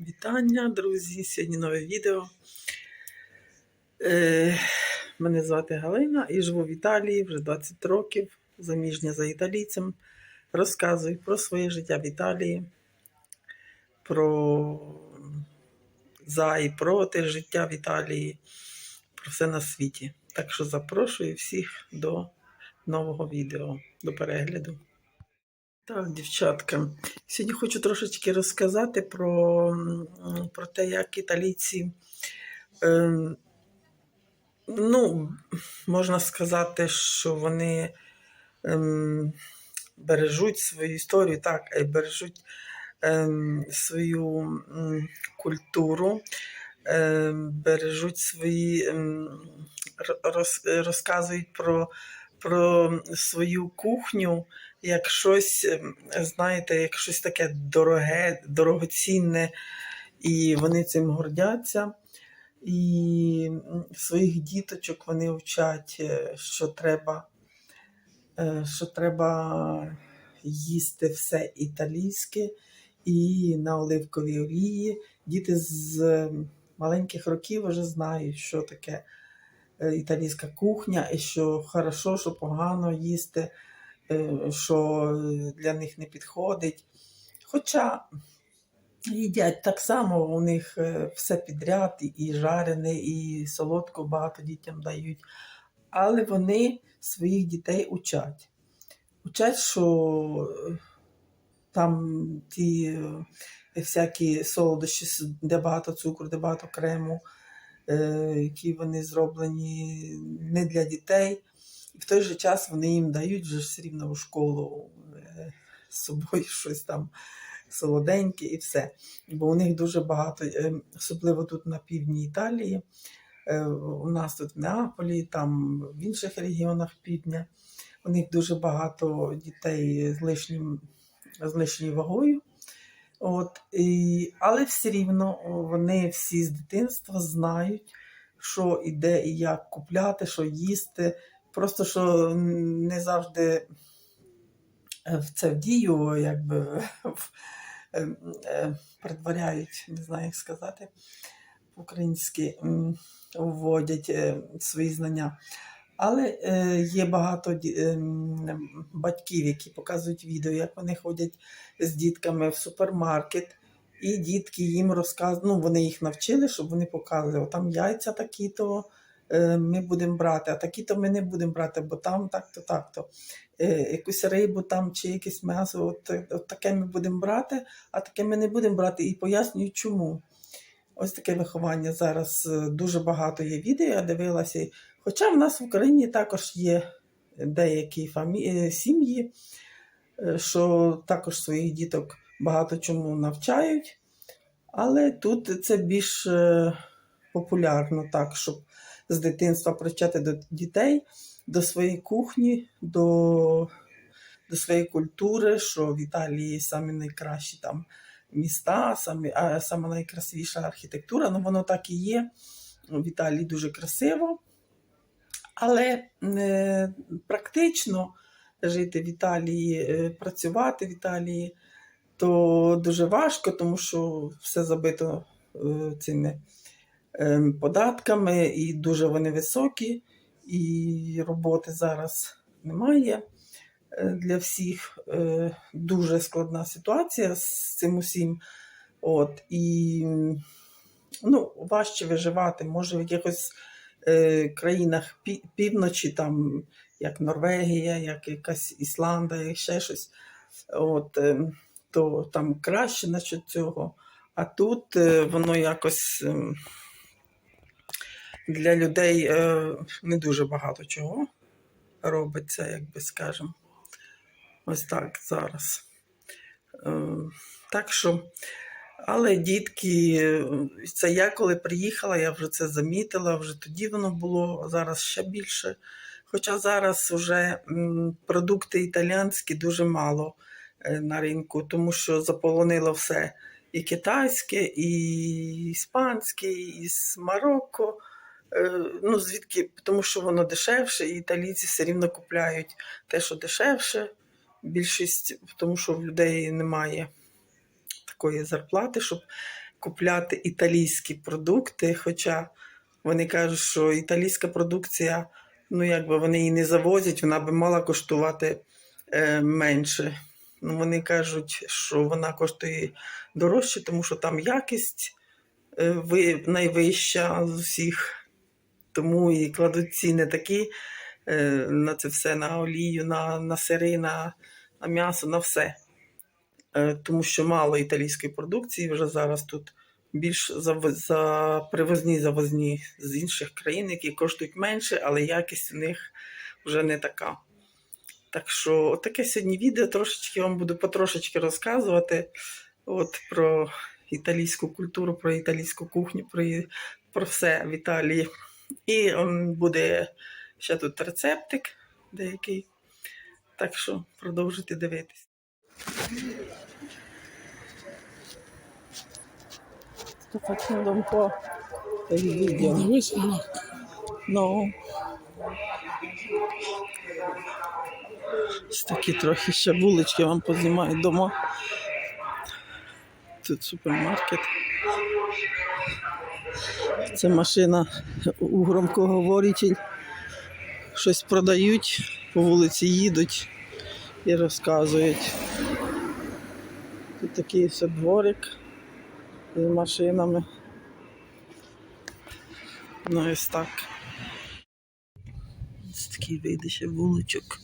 Вітання, друзі! Сьогодні нове відео. Е, мене звати Галина і живу в Італії вже 20 років, заміжня за італійцем. Розказую про своє життя в Італії, про за і проти життя в Італії, про все на світі. Так що запрошую всіх до нового відео, до перегляду. Так, дівчатка, сьогодні хочу трошечки розказати про, про те, як італійці, ем, ну, можна сказати, що вони ем, бережуть свою історію, так, бережуть ем, свою м, культуру, ем, бережуть свої, ем, ро- роз, розказують про, про свою кухню як щось, ем, знаєте, як щось таке дороге, дорогоцінне, і вони цим гордяться. І своїх діточок вони вчать, е, що треба, е, що треба їсти все італійське і на оливковій олії. Діти з ем, маленьких років вже знають, що таке італійська кухня, і що хорошо, що погано їсти е, що для них не підходить. Хоча їдять так само, у них е, все підряд, і- жарене, і солодко багато дітям дають. Але вони своїх дітей учать. Учать, що е, там ті е, всякі солодощі, де багато цукру, де багато крему, е, які вони зроблені не для дітей. І в той же час вони їм дають вже все рівно у школу е, з собою щось там солоденьке і все. Бо у них дуже багато, е, особливо тут на півдні Італії, е, у нас тут в Неаполі, там в інших регіонах півдня. У них дуже багато дітей з лишнім, з лишньою вагою. От, і, але все рівно вони всі з дитинства знають, що і де і як купляти, що їсти. Просто що не завжди е, в це в дію, якби в- е, е, предваряють, не знаю, як сказати по-українськи, вводять свої знання. Але е, є багато ем, батьків, які показують відео, як вони ходять з дітками в супермаркет, і дітки їм розказують, ну вони їх навчили, щоб вони показували, «О, там яйця такі-то е, ми будемо брати, а такі-то ми не будемо брати, бо там так-то, так-то. Е, якусь рибу там чи якесь м'ясо, от, от таке ми будемо брати, а таке ми не будемо брати, і пояснюють, чому. Ось таке виховання зараз дуже багато є відео, я дивилася. Хоча в нас в Україні також є деякі фамі... е, сім'ї, е, що також своїх діток багато чому навчають, але тут це більш е, популярно, так, щоб з дитинства привчати до дітей, до своєї кухні, до, до своєї культури, що в Італії самі найкращі там міста, самі, а саме найкрасивіша архітектура. Ну, воно так і є. В Італії дуже красиво. Але е, практично жити в Італії, е, працювати в Італії, то дуже важко, тому що все забито е, цими податками, і дуже вони високі, і роботи зараз немає для всіх. Дуже складна ситуація з цим усім. От, і ну, важче виживати, може в якихось країнах півночі, там, як Норвегія, як якась Ісландія, і ще щось, от, е, то там краще насчет цього. А тут е, воно якось для людей е, не дуже багато чого робиться, як би скажемо. Ось так зараз. Е, Так що, але дітки, це я коли приїхала, я вже це замітила, вже тоді воно було, зараз ще більше. Хоча зараз вже продукти італіянські дуже мало е, на ринку, тому що заполонило все і китайське, і іспанське, і з Марокко. Е, Ну, звідки? Тому що воно дешевше, і італійці все рівно купляють те, що дешевше. Більшість, тому що в людей немає такої зарплати, щоб купляти італійські продукти, хоча вони кажуть, що італійська продукція, ну якби вони її не завозять, вона би мала коштувати е, менше. Ну, вони кажуть, що вона коштує дорожче, тому що там якість е, ви- найвища з усіх. Тому і кладуть ціни такі е, на це все, на олію, на, на сири, на, на м'ясо, на все. Е, тому що мало італійської продукції вже зараз тут більш за, привозні завозні з інших країн, які коштують менше, але якість у них вже не така. Так що таке сьогодні відео трошечки вам буду потрошечки розказувати от, про італійську культуру, про італійську кухню, про, про все в Італії. І м, буде ще тут рецептик деякий. Так що продовжуйте дивитись. Sto facendo un po' per il video. No. Ось такі трохи ще вулички вам познімаю дома. Тут супермаркет. Це машина у громкоговоритель. Щось продають, по вулиці їдуть і розказують. Тут такий все дворик з машинами. Ну ось так. Ось такий вийде ще вуличок.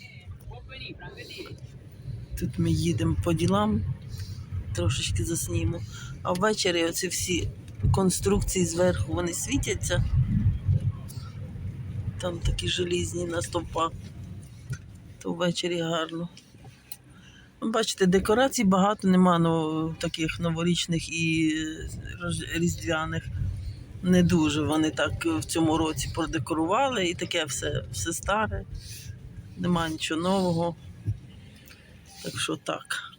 Тут ми їдемо по ділам, трошечки заснімо. А ввечері оці всі конструкції зверху вони світяться. Там такі желізні на стовпах. То ввечері гарно. Бачите, декорацій багато нема ну, таких новорічних і е, різдвяних. Не дуже вони так в цьому році продекорували і таке все, все старе, нема нічого нового. Так що так.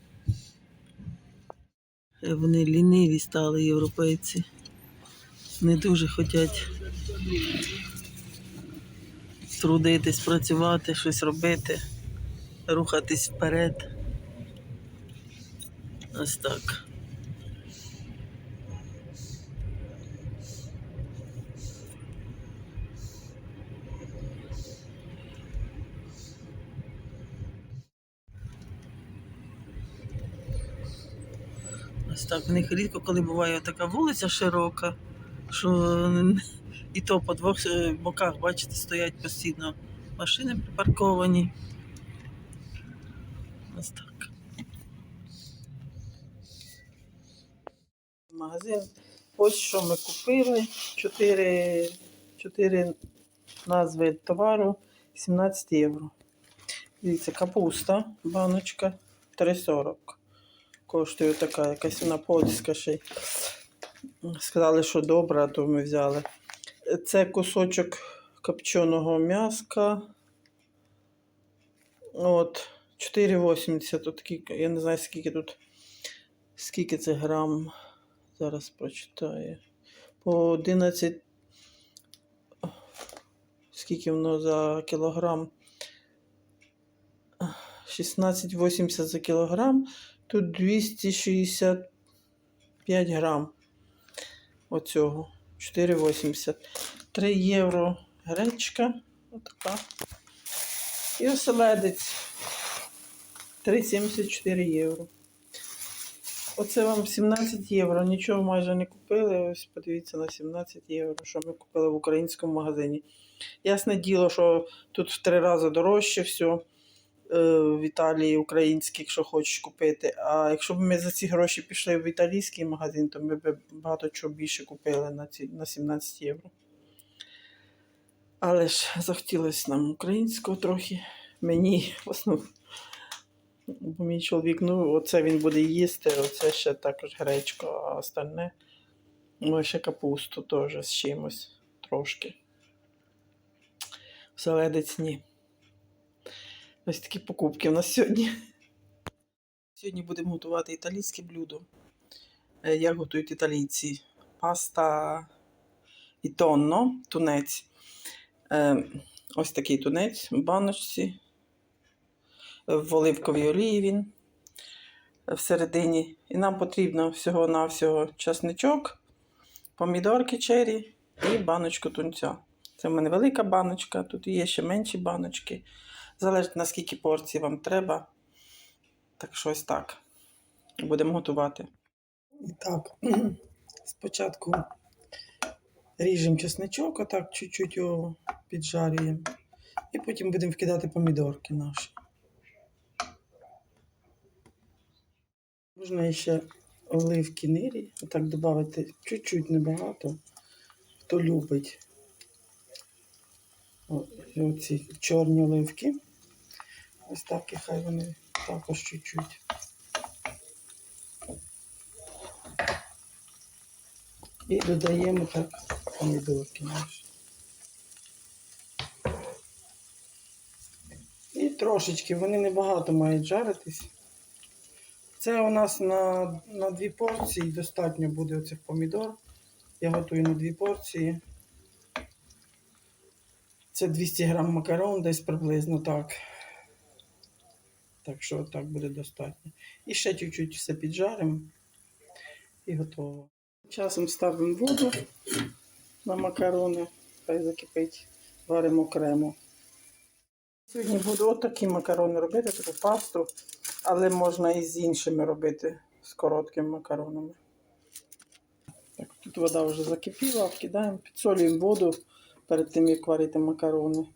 Е, Вони ліниві стали європейці. Не дуже хочуть трудитись, працювати, щось робити, рухатись вперед. Ось так. Ось так. В них рідко, коли буває така вулиця широка, що і то по двох е, боках, бачите, стоять постійно машини припарковані. Ось так. Магазин. Ось що ми купили. Чотири, чотири назви товару 17 євро. Дивіться, капуста, баночка 3,40. Коштує така якась вона польська ще. Сказали, що добра, то ми взяли. Це кусочок копченого м'яска. От, 4,80. Такі, я не знаю, скільки тут. Скільки це грам. Зараз прочитаю. По 11. Скільки воно за кілограм? 16,80 за кілограм. Тут 265 грам. Оцього. 4,80. 3 євро гречка. Отака. І оселедець. 3,74 євро. Оце вам 17 євро. Нічого майже не купили. Ось подивіться на 17 євро, що ми купили в українському магазині. Ясне діло, що тут в три рази дорожче все в Італії українське, якщо хочеш купити. А якщо б ми за ці гроші пішли в італійський магазин, то ми б багато чого більше купили на, ці, на 17 євро. Але ж захотілося нам українського трохи. Мені в основному. Бо мій чоловік, ну, оце він буде їсти, оце ще також гречко, а остальне. Ну, ще капусту теж з чимось трошки. Селедець ні. Ось такі покупки у нас сьогодні. Сьогодні будемо готувати італійське блюдо. Е, Як готують італійці? Паста і тонно, тунець. Е, Ось такий тунець в баночці. В оливковій олії він. всередині. І нам потрібно всього-навсього часничок, помідорки чері і баночку тунця. Це в мене велика баночка, тут є ще менші баночки. Залежить наскільки порцій вам треба. Так що ось так. Будемо готувати. І так, спочатку ріжемо чесничок, отак чуть-чуть його піджарюємо. І потім будемо вкидати помідорки наші. Можна ще оливки нирі, отак додати чуть-чуть небагато, хто любить. Оці чорні оливки. Ось так і хай вони також чуть-чуть. І додаємо так помідорки наші. І трошечки, вони небагато мають жаритись. Це у нас на, на дві порції достатньо буде оцих помідор. Я готую на дві порції. Це 200 грам макарон, десь приблизно так. Так що так буде достатньо. І ще чуть-чуть все піджаримо і готово. Часом ставимо воду на макарони, хай закипить, варимо окремо. Сьогодні буду отакі макарони робити, таку пасту, але можна і з іншими робити, з короткими макаронами. Так, тут вода вже закипіла, вкидаємо, підсолюємо воду перед тим, як варити макарони.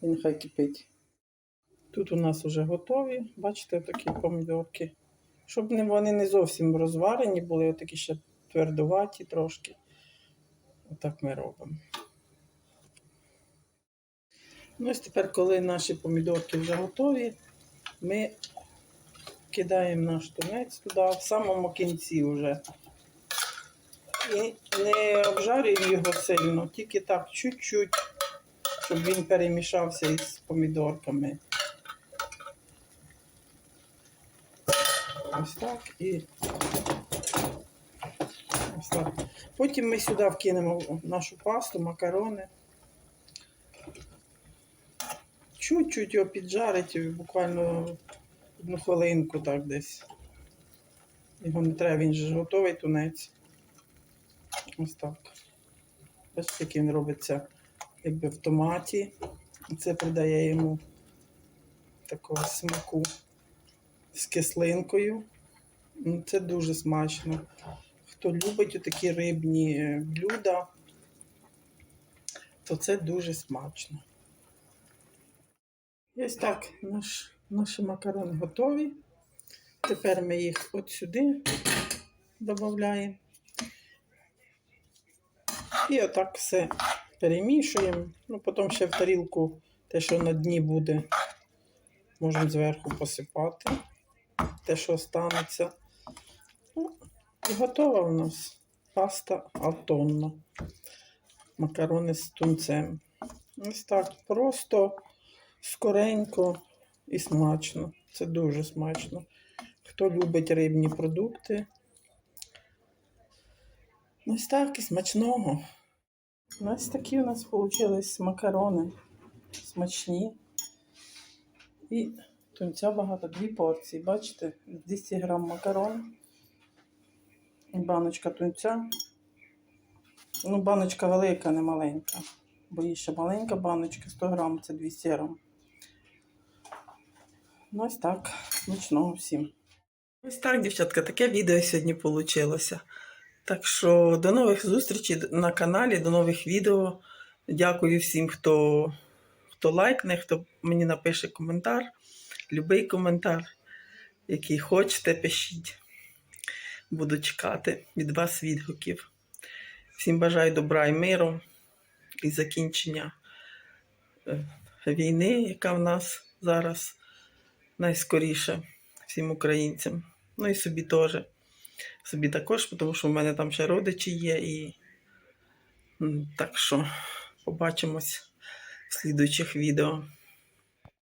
І нехай кипить. Тут у нас вже готові, бачите, такі помідорки. Щоб вони не зовсім розварені були, такі ще твердуваті трошки. Отак ми робимо. Ну, ось тепер, коли наші помідорки вже готові, ми кидаємо наш тунець туди, в самому кінці вже. І не обжарюємо його сильно, тільки так чуть-чуть, щоб він перемішався із помідорками. Ось так і ось так. Потім ми сюди вкинемо нашу пасту, макарони. Чуть-чуть його піджарить, буквально одну хвилинку так десь. Його не треба, він же готовий тунець. Ось так. Бачите, як він робиться якби в томаті. Це придає йому такого смаку з кислинкою. Ну, Це дуже смачно. Хто любить такі рибні блюда, то це дуже смачно. Ось так наш, наші макарони готові. Тепер ми їх от сюди додаємо. І отак все перемішуємо. Ну, потім ще в тарілку те, що на дні буде, можемо зверху посипати. Те, що останеться. Ну, і готова у нас паста автонна. Макарони з тунцем. Ось так просто, скоренько і смачно. Це дуже смачно. Хто любить рибні продукти. Так і смачного. Ось такі у нас вийшли макарони. Смачні. І тунця багато, дві порції. Бачите, 200 грам макарон. І баночка тунця. Ну, баночка велика, не маленька. Бо є ще маленька баночка, 100 грам, це 200 грам. Ну, ось так. Смачного всім. Ось так, дівчатка, таке відео сьогодні вийшло. Так що до нових зустрічей на каналі, до нових відео. Дякую всім, хто, хто лайкне, хто мені напише коментар. Любий коментар, який хочете, пишіть. Буду чекати від вас відгуків. Всім бажаю добра і миру і закінчення е, війни, яка в нас зараз найскоріше всім українцям. Ну і собі теж. Собі також, тому що в мене там ще родичі є. І так що побачимось в слідуючих відео.